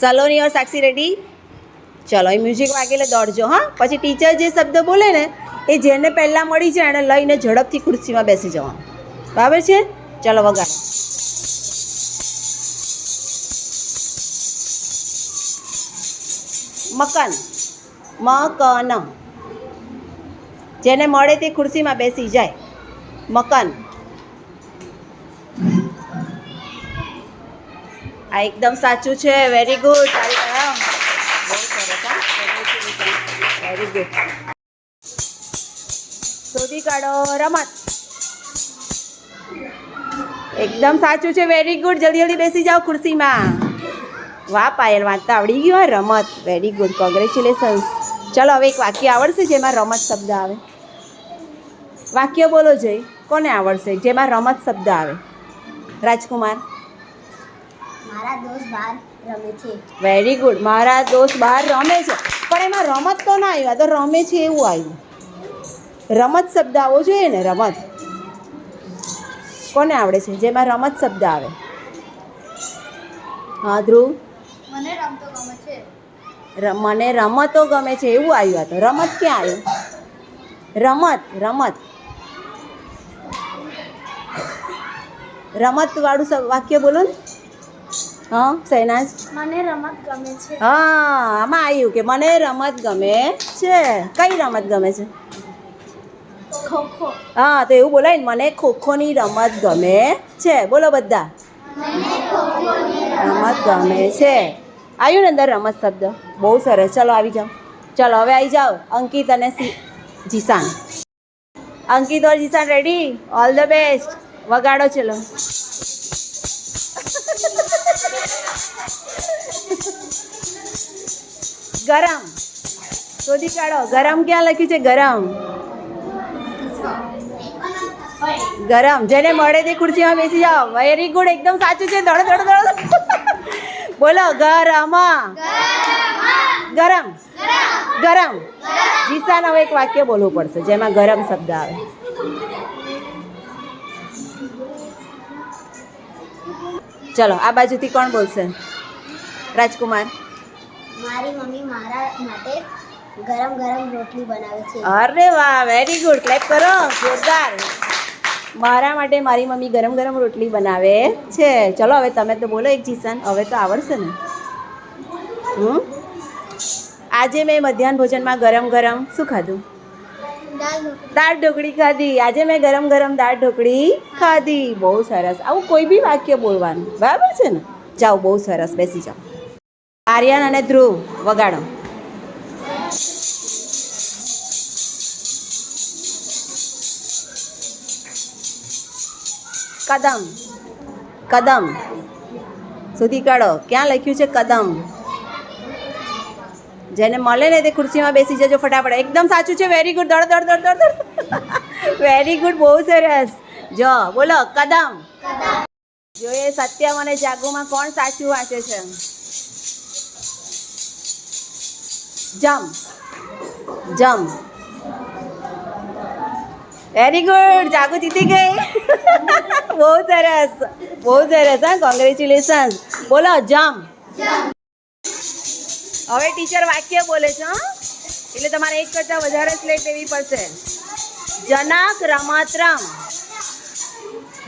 સલોની ઓર સાક્ષી ready ચલો, એ music વાગે એટલે દોડજો, હા? પછી ટીચર જે શબ્દ બોલે ને, એ જેને પહેલાં મળી જાય એને લઈને ઝડપથી ખુરશીમાં બેસી જવાનું. બરાબર છે? ચલો, વગાડ. મકાન. મકન. જેને મળે તે ખુરશીમાં બેસી જાય. મકાન. આ એકદમ સાચું છે. વેરી ગુડ બહુ સરસ હા. વેરી ગુડ શોધી કાઢો રમત. એકદમ સાચું છે. વેરી ગુડ જલ્દી જલ્દી બેસી જાઓ ખુરશીમાં. વાહ પાયલ વાંચતા આવડી ગયું રમત. વેરી ગુડ કોંગ્રેચ્યુલેશન્સ ચલો હવે એક વાક્ય આવડશે જેમાં રમત શબ્દ આવે. વાક્ય બોલો જઈ કોને આવડશે? જેમાં રમત શબ્દ આવે. રાજકુમાર. મારા દોસ્ત બહાર રમે છે. વેરી ગુડ મારા દોસ્ત બહાર રમે છે. પણ એમાં રમત તો ના આવ્યું આ તો રમે છે એવું આવ્યું. રમત શબ્દ આવવો જોઈએ ને રમત. કોને આવડે છે? જેમાં રમત શબ્દ આવે. હા ધ્રુવ? મને રમતો ગમે છે. મને રમતો ગમે છે. એવું આવ્યું આ તો. રમત ક્યાં આવ્યું રમત રમત. રમત વાળું સ- વાક્ય બોલો ને. હા સૈનાજ મને રમત ગમે છે. હા આમાં આવ્યું કે મને રમત ગમે છે. કઈ રમત ગમે છે? ખોખો. હા તો એવું બોલાય ને મને ખોખોની રમત ગમે છે. બોલો બધા. રમત ગમે છે. આવ્યું ને અંદર રમત શબ્દ? બહુ સરસ. ચલો આવી જાઓ. ચલો હવે આવી જાઓ. અંકિત અને જીસાન અંકિત ઓર Zeeshan ready all the best વગાડો ચલો. ગરમ. શોધી કાઢો. ગરમ ક્યાં લખ્યું છે? ગરમ. ગરમ. જેને મળે તે ખુરશીમાં બેસી જાઓ. વેરી ગુડ એકદમ સાચું છે. દોડો દોડો દોડો. બોલો ગરમ. ગરમ. ગરમ. જીસાનો એક વાક્ય બોલવું પડશે, જેમાં ગરમ શબ્દ આવે. ચલો આ બાજુથી કોણ બોલશે? રાજકુમાર. મારી મમ્મી મારા માટે ગરમ ગરમ રોટલી બનાવે છે. અરે વાહ વેરી ગુડ ક્લેપ કરો. જોરદાર. મારા માટે મારી મમ્મી ગરમ ગરમ રોટલી બનાવે છે. ચલો હવે તમે તો બોલો એક જીસન. હવે તો આવડશે ને? હમ? આજે મેં મધ્યાહન ભોજનમાં ગરમ ગરમ શું ખાધું? દાળ ઢોકળી ખાધી. આજે મેં ગરમ ગરમ દાળ ઢોકળી ખાધી. બહુ સરસ. આવું કોઈ બી વાક્ય બોલવાનું. બરાબર છે ને? જાઓ, બહુ સરસ. બેસી જાઓ. આર્યન અને ધ્રુવ, વગાડો. કદમ. કદમ. સુધી કાઢો. ક્યાં લખ્યું છે? કદમ. જેને મળે ને તે ખુરશીમાં બેસી જજો ફટાફટ. એકદમ સાચું છે. વેરી ગુડ દોડ દોડ દોડ દોડ વેરી ગુડ બહુ સરસ. જો, બોલો, કદમ. જોઈએ સત્યમ અને જાગુમાં કોણ સાચું વાંચે છે? જમ. જમ. વેરી ગુડ જાગુ, જીતી ગઈ. બહુ સરસ. બહુ સરસ, હા. કોંગ્રેચ્યુલેશન બોલો, જમ. હવે ટીચર વાક્ય બોલે છે એટલે તમારે એક કરતાં વધારે સ્લેટ લેવી પડશે. જનક રમતરમ.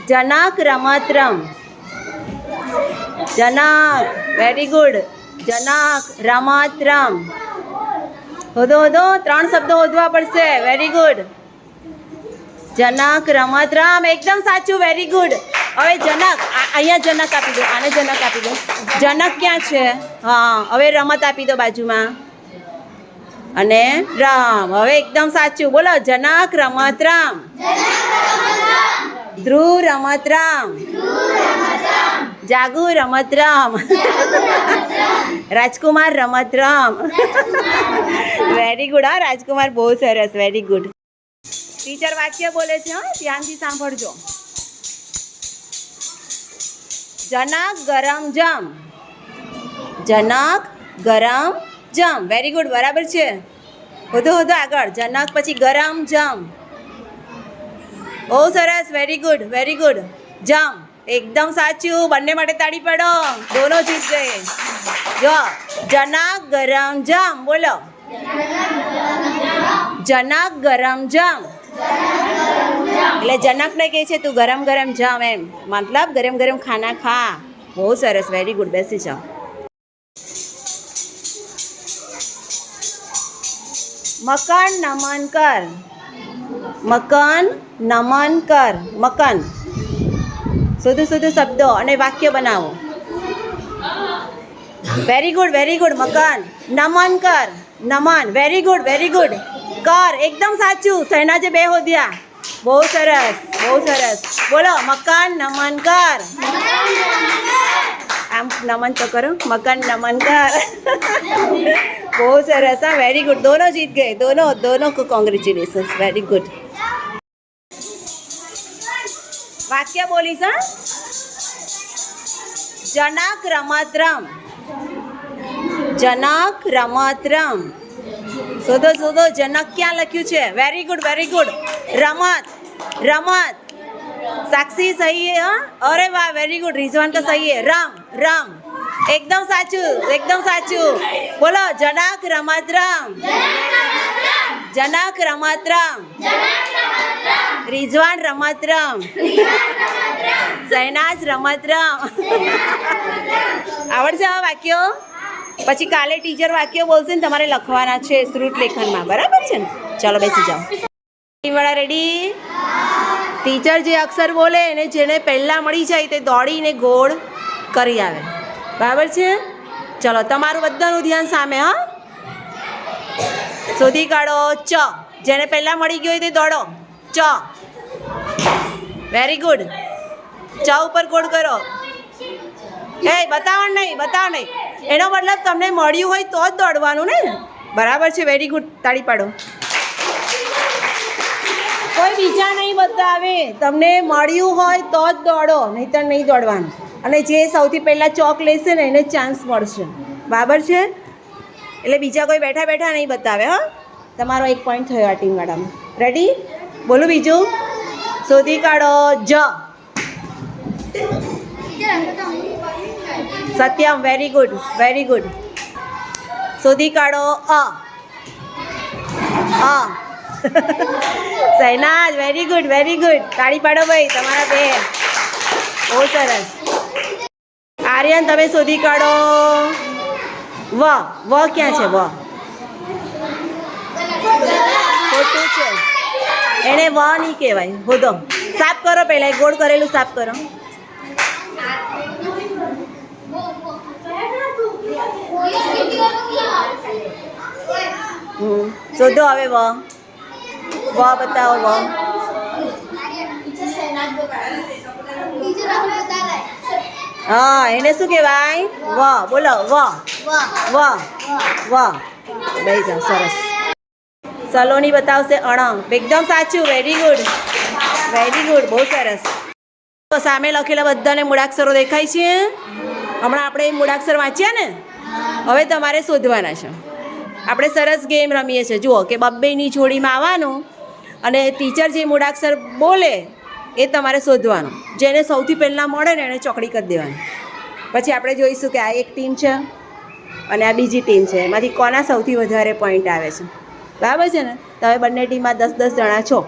જનક રમતરમ. જનક વેરી ગુડ જનક રમતરમ. હોદો હોદો ત્રણ શબ્દો હોદવા પડશે. Very good Janak Ramatram. એકદમ સાચું વેરી ગુડ હવે જનક અહીંયા જનક આપી દો, આને જનક આપી દો. જનક ક્યાં છે? હા, હવે રમત આપી દો બાજુમાં. અને રામ, હવે એકદમ સાચું, બોલો, જનક રમત રામ. ધ્રુવ રમત રામ. જાગુ રમત રામ. રાજકુમાર રમત રામ. વેરી ગુડ હા, રાજકુમાર બહુ સરસ વેરી ગુડ ટીચર વાક્ય બોલે છે, હા, ધ્યાનથી સાંભળજો. જનક ગરમ જમ. જનક ગરમ જમ. વેરી ગુડ બરાબર છે? વધુ વધુ આગળ. જનક પછી ગરમ જમ. બહુ સરસ. વેરી ગુડ વેરી ગુડ જમ. એકદમ સાચું. બંને માટે તાળી પડો. દોનો જીત ગયે જો. જનક ગરમ જમ. બોલો. જનક ગરમ જમ. એટલે જનકને કહે છે, તું ગરમ ગરમ જમ એમ. મતલબ ગરમ ગરમ ખાના ખા. બહુ સરસ વેરી ગુડ બેસી જાઓ. મકન નમન કર. મકન નમન કર. મકન. શોધું શોધું શબ્દો અને વાક્ય બનાવો. Very good very good Makan Naman કર. નમન. વેરી ગુડ વેરી ગુડ કર. એકદમ સાચું. સહેનાજે બે હોદ્યા બહુ સરસ બહુ સરસ બોલો મકાન નમન કર આમ નમન તો કરો મકાન નમન કર બહુ સરસ હા વેરી ગુડ દોનો જીત ગયે દોનો દોનો કો કોંગ્રેચ્યુલેશન્સ વેરી ગુડ વાક્ય બોલી હા જનક રમત રમ જનાક રમત રમ શોધો શોધો જનક ક્યાં લખ્યું છે? વેરી ગુડ વેરી ગુડ રમત રમત. સાક્ષી સહી હે? અરે વાહ વેરી ગુડ રિઝવાન તો સહી હે રમ રમ. એકદમ સાચું એકદમ સાચું. બોલો જનક રમત રમ. જનક રમત રમ. રિઝવાન રમત રમ. સહેનાજ રમત રમ. આવડશે આ વાક્યો? પછી કાલે ટીચર વાક્યો બોલશે ને તમારે લખવાના છે શ્રુત લેખનમાં. બરાબર છે ને? ચાલો બેસી જાઓ. વાળા રેડી ટીચર જે અક્ષર બોલે એને જેને પહેલાં મળી જાય તે દોડીને ગોળ કરી આવે. બરાબર છે? ચલો, તમારું બધાનું ધ્યાન સામે, હા? શોધી કાઢો. ચ. જેને પહેલાં મળી ગયો હોય તે દોડો. ચ. વેરી ગુડ ચ ઉપર ગોળ કરો. એ બતાવો નહીં બતાવો નહીં. એનો મતલબ તમને મળ્યું હોય તો જ દોડવાનું ને? બરાબર છે વેરી ગુડ તાળી પાડો. કોઈ બીજા નહીં બતાવે. તમને મળ્યું હોય તો જ દોડો નહીંતર નહીં દોડવાનું. અને જે સૌથી પહેલાં ચોક લેશે ને એને ચાન્સ મળશે. બરાબર છે? એટલે બીજા કોઈ બેઠા બેઠા નહીં બતાવે હા. તમારો એક પોઈન્ટ થયો આ ટીમવાળામાં રેડી બોલું બીજું. શોધી કાઢો. જ. Satyam very good very good શોધી કાઢો અ અ Sainaz very good very good તાળી પાડો ભાઈ તમારા બે બહુ સરસ આર્યન તમે શોધી કાઢો વ વ ક્યાં છે વ ખોટું છે એને વ નહીં કહેવાય હોદો સાફ કરો પહેલાં ગોળ કરેલું સાફ કરો શોધો હવે વ. વ બતાવો વ. હા, એને શું કહેવાય? વ. બોલો, વ. વ. વ. જાઓ, સરસ. સલોની બતાવશે અણંગ. એકદમ સાચું વેરી ગુડ વેરી ગુડ બહુ સરસ. તો સામે લખેલા બધાને મૂળાક્ષરો દેખાય છે? હમણાં આપણે મૂળાક્ષર વાંચ્યા ને? હવે તમારે શોધવાના છે. આપણે સરસ ગેમ રમીએ છીએ. જુઓ કે બબ્બેની જોડીમાં આવવાનું અને ટીચર જે મૂળાક્ષર બોલે એ તમારે શોધવાનું. જેને સૌથી પહેલાં મળે ને એને ચોકડી કરી દેવાની. પછી આપણે જોઈશું કે આ એક ટીમ છે અને આ બીજી ટીમ છે. એમાંથી કોના સૌથી વધારે પોઈન્ટ આવે છે? બરાબર છે ને? તમે બંને ટીમમાં દસ દસ જણા છો.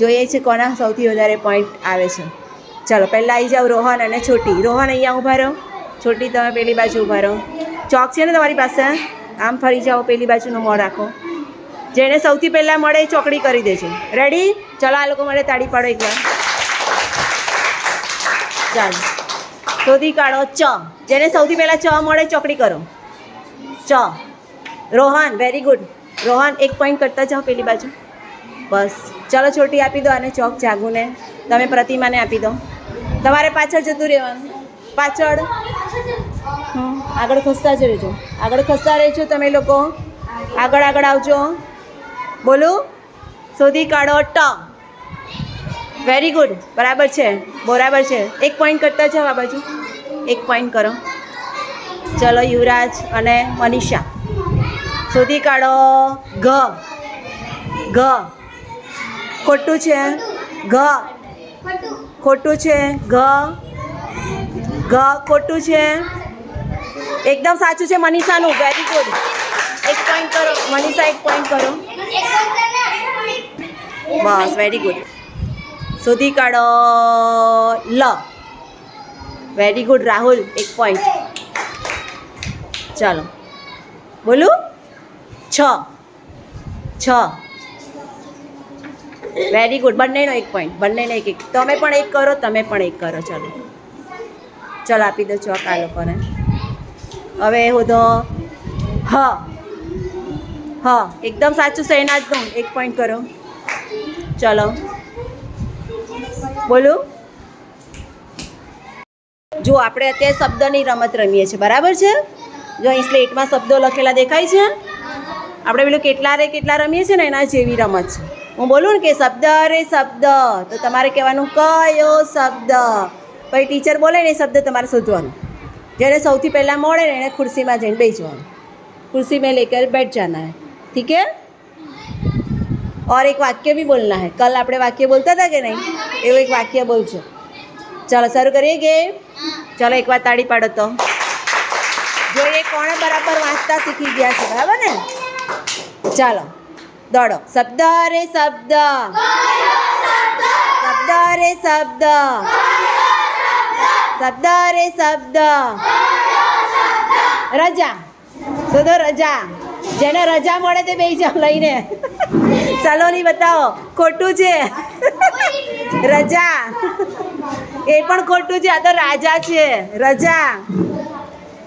જોઈએ છે કોના સૌથી વધારે પોઈન્ટ આવે છે. ચાલો, પહેલાં આવી જાઓ રોહન અને છોટી. રોહન અહીંયા ઊભા રહો. છોટી, તમે પેલી બાજુ ઊભા રહો. ચોક છે ને તમારી પાસે? આમ ફરી જાઓ, પેલી બાજુનો મોં રાખો. જેને સૌથી પહેલાં મળે એ ચોકડી કરી દેજો. રેડી ચલો આ લોકો મને તાળી પાડો એકવાર. ચાલો. શોધી કાઢો ચ. જેને સૌથી પહેલાં ચ મળે ચોકડી કરો. ચ. રોહન વેરી ગુડ રોહન, એક પોઈન્ટ કરતા જાઓ પેલી બાજુ. બસ. ચલો છોટી, આપી દો અને ચોક જાગુને. તમે પ્રતિમાને આપી દો. તમારે પાછળ જતું રહેવાનું. પાછળ. આગળ ખસતા જ રહેજો. આગળ ખસતા રહેજો તમે લોકો. આગળ આગળ આવજો. બોલો? શોધી કાઢો ટ વેરી ગુડ બરાબર છે. બરાબર છે. એક પોઈન્ટ કરતા જાઓ આ બાજુ. એક પોઈન્ટ કરો. ચલો યુવરાજ અને મનીષા. શોધી કાઢો. ઘ. ઘ. ખોટું છે? ઘ. ખોટું છે? ઘ. ઘ ખોટું છે? એકદમ સાચું છે, મનીષાનું. વેરી ગુડ એક પોઈન્ટ કરો. મનીષા, એક પોઈન્ટ કરો. બસ વેરી ગુડ શોધી કાઢો. લ. વેરી ગુડ રાહુલ, એક પોઈન્ટ ચાલો. બોલું? છ. છ. વેરી ગુડ બંનેનો એક પોઈન્ટ બંનેનો એક એક તમે પણ એક કરો, તમે પણ એક કરો. ચાલો. ચાલો આપી દો ચોક આ લોકોને. હવે તો, હ હ, એકદમ સાચું સૈનાજનું એક પોઈન્ટ કરો. ચલો. બોલું. જો આપણે અત્યારે શબ્દની રમત રમીએ છીએ, બરાબર છે? જો અહીં સ્લેટમાં શબ્દો લખેલા દેખાય છે? આપણે પેલું કેટલા રે કેટલા રમીએ છીએ ને, એના જેવી રમત છે. હું બોલું ને કે શબ્દ રે શબ્દ, તો તમારે કહેવાનું કયો શબ્દ? પછી ટીચર બોલે ને એ શબ્દ તમારે શોધવાનો જેને સૌથી પહેલાં મળે ને એને ખુરશીમાં જઈને બેસવાનું कुर्सी में लेकर बैठ जाना है ठीक है और एक वाक्य भी बोलना है कल આપણે વાક્ય બોલતા હતા કે નહીં એવું એક વાક્ય બોલજો ચાલો શરૂ કરીએ ગેમ ચાલો એકવાર તાળી પાડો તો જોઈએ કોણે બરાબર વાંચતા શીખી ગયા છે બરાબર ને ચાલો દોડો શબ્દ રે શબ્દ શબ્દ રે શબ્દ શબ્દ, રે શબ્દ. રજા. શોધો રજા. જેને રજા મળે તે બે જાવ લઈને. ચાલો નહીં બતાવો, ખોટું છે? રજા. એ પણ ખોટું છે, આ તો રાજા છે. રજા.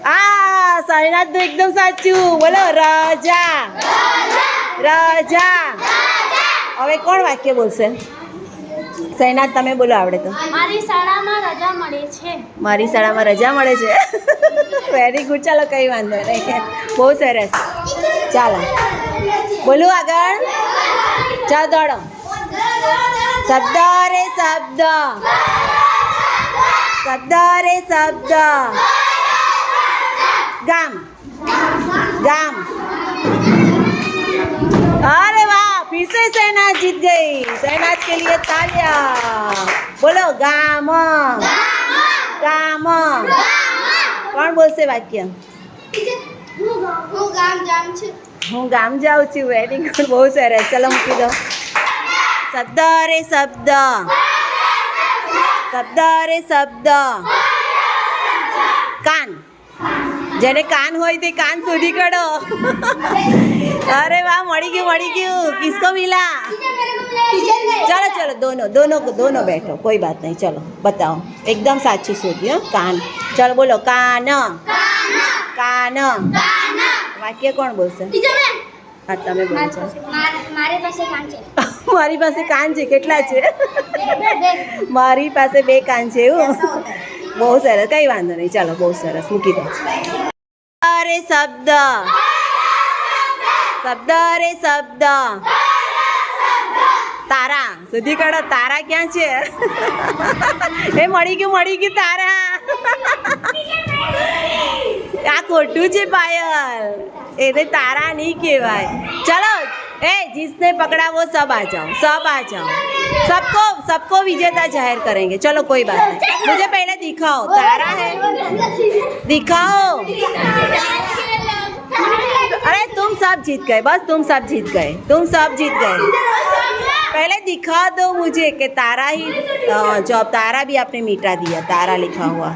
આ, સાઈનાથ એકદમ સાચું. બોલો, રજા. રજા. હવે કોણ વાક્ય બોલશે? સૈનાથ તમે બોલો આવડે તો. મારી શાળામાં રજા મળે છે. મારી શાળામાં રજા મળે છે? વેરી ગુડ ચાલો કંઈ વાંધો નહીં. બહુ સરસ. ચાલો. બોલું આગળ. ચાલો દોડો. શબ્દ રે શબ્દ. શબ્દ રે શબ્દ. ગામ. ગામ. फिर से सेना जीत गई सेना के लिए तालियां बोलो गाम गाम કોણ બોલશે વાક્ય હું ગામ જામ છું હું ગામ જાઉં છું વેરી ગુડ બહુ સરસ ચલો મૂકી દો શબ્દ રે શબ્દ શબ્દ રે શબ્દ કાન જેને કાન હોય તે કાન શોધી કાઢો અરે વાહ, મળી ગયું મળી ગયું. કિસ્કો મિલા. चलो चलो દોનો દોનો દોનો બેઠો. કોઈ વાત નહીં, ચલો, બતાવો. એકદમ સાચી શોધી, હો, કાન. चलो બોલો कान કાન. વાક્ય કોણ બોલશે? હા, તમે બોલો છો મારી પાસે કાન છે, કેટલા છે? મારી પાસે બે કાન છે, એવું? બહુ સરસ, કઈ વાંધો નહીં. ચલો, બહુ સરસ, મૂકી દો. અરે, શબ્દ. શબ્દ રે શબ્દ તારા સુધી કાઢો તારા ક્યાં છે એ મળી ગયું મળી ગયું તારા આ ખોટું છે પાયલ એને તારા નહીં કહેવાય ચલો ए जिसने पकड़ा वो सब आ जाओ सब आ जाओ सबको सबको विजेता जाहिर करेंगे चलो कोई बात नहीं मुझे पहले दिखाओ तारा है दिखाओ अरे तुम सब जीत गए बस तुम सब जीत गए तुम सब जीत गए पहले दिखा दो मुझे कि तारा ही अ, जो अब तारा भी आपने मीटा दिया तारा लिखा हुआ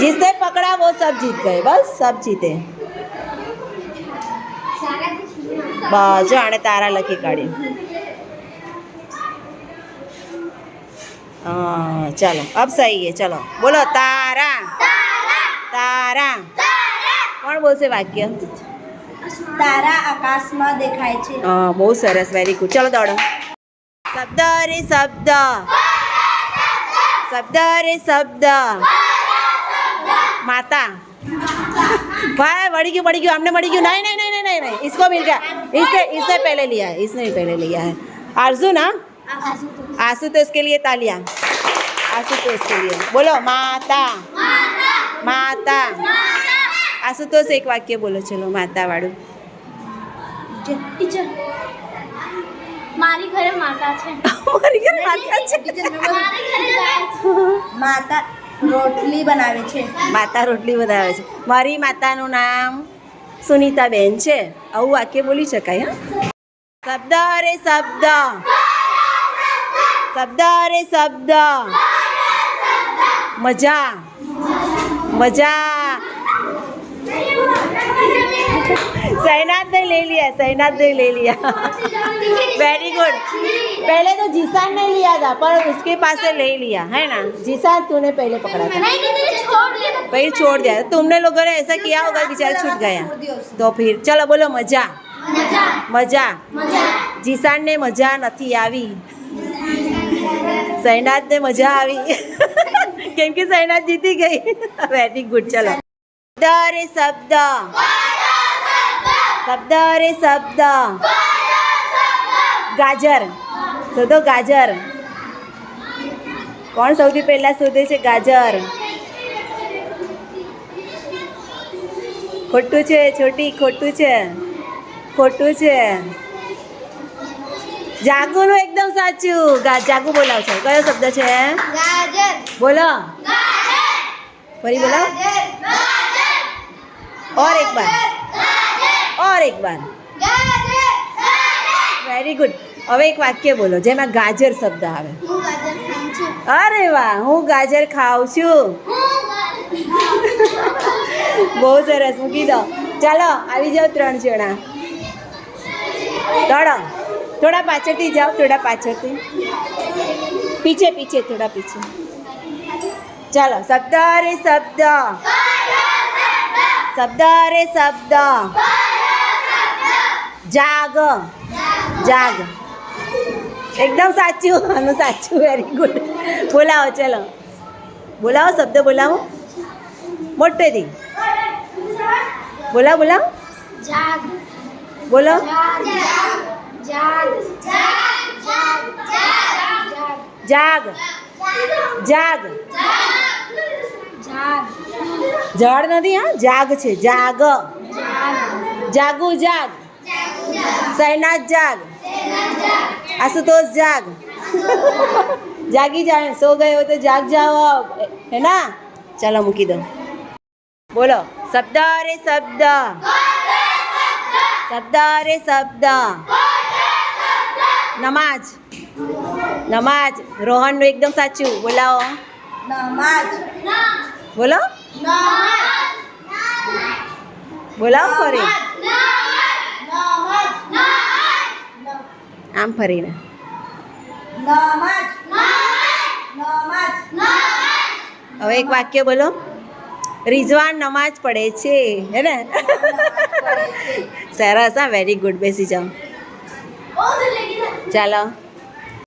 जिसने पकड़ा वो सब जीत गए बस सब जीते બસ જો આણે તારા લખી કાઢ્યું હા ચાલો અબ સહી है ચલો બોલો તારા તારા કોણ બોલશે વાક્ય તારા આકાશમાં દેખાય છે હા બહુ સરસ વેરી ગુડ ચલો દોડો શબ્દ રે શબ્દ શબ્દ રે શબ્દ માતા भाई बढ़ी गई बढ़ी गई हमने बढ़ी गई नहीं नहीं नहीं नहीं नहीं नहीं इसको मिल गया इससे इससे पहले लिया है इसने भी पहले लिया है आरजू ना आशुतोष के लिए तालियां आशुतोष के लिए बोलो माता माता आशुतोष આશુતોષ એક વાક્ય બોલો ચલો માતાવાળું. મારી માતા છે. મારી ઘરે માતા છે? માતા રોટલી બનાવે છે. માતા રોટલી બનાવે છે. મારી માતાનું નામ સુનીતાબેન છે. આવું વાક્ય બોલી શકાય હા? શબ્દ અરે શબ્દ. શબ્દ અરે શબ્દ. મજા. મજા. सैनाथ ने ले लिया सैनाथ ने ले लिया वेरी गुड पहले तो जीसान ने लिया था पर उसके पास से ले लिया है ना जीसान तूने पहले पकड़ा था फिर छोड़ दिया तुमने लोगों ने ऐसा किया होगा बेचारे छूट गया तो फिर चलो बोलो मजा મજા જીસાનને મજા નથી આવી સૈનાથને મજા આવી કેમ કે સૈનાથ જીતી ગઈ વેરી ગુડ ચલો શબ્દ રે શબ્દ શબ્દ અરે શબ્દ. ગાજર. શોધો ગાજર. કોણ સૌથી પહેલાં શોધે છે ગાજર? ખોટું છે છોટી ખોટું છે. ખોટું છે. જાગુનું એકદમ સાચું. જાગુ બોલાવ છે. કયો શબ્દ છે? બોલો. ફરી બોલાવ ઓર એક બાર ઓર એક વાર વેરી ગુડ હવે એક વાક્ય બોલો, જેમાં ગાજર શબ્દ આવે. અરે વાહ, હું ગાજર ખાઉં છું. બહુ સરસ, મૂકી દો. ચાલો, આવી જાઓ ત્રણ જણા. દોડો. થોડા પાછળથી જાઓ, થોડા પાછળથી. પીછે પીછે, થોડા પીછે. ચાલો, શબ્દ રે શબ્દ. શબ્દ રે શબ્દ. જાગ. જાગ. એકદમ સાચું આનું સાચું વેરી ગુડ બોલાવો ચલો. બોલાવો શબ્દ બોલાવો. મોટેથી. બોલાવો બોલાવો. જાગ. બોલો. જાગ. જાગ. જાગ. જળ નથી હા? જાગ છે. જાગ. જાગુ જાગ. સૈનાથ જાગ आशुतोष जाग जागी जाए सो गए हो तो जाग जाओ अब है ना चलो મૂકી દો બોલો શબ્દ રે શબ્દ શબ્દ રે શબ્દ નમાજ નમાજ રોહનનું એકદમ સાચું બોલાવો નમાજ બોલો બોલાવો ફરી આમ ફરીને. હવે એક વાક્ય બોલો. રિઝવાન નમાજ પડે છે, હે ને? સરસ, હા વેરી ગુડ બેસી જાઓ. ચાલો.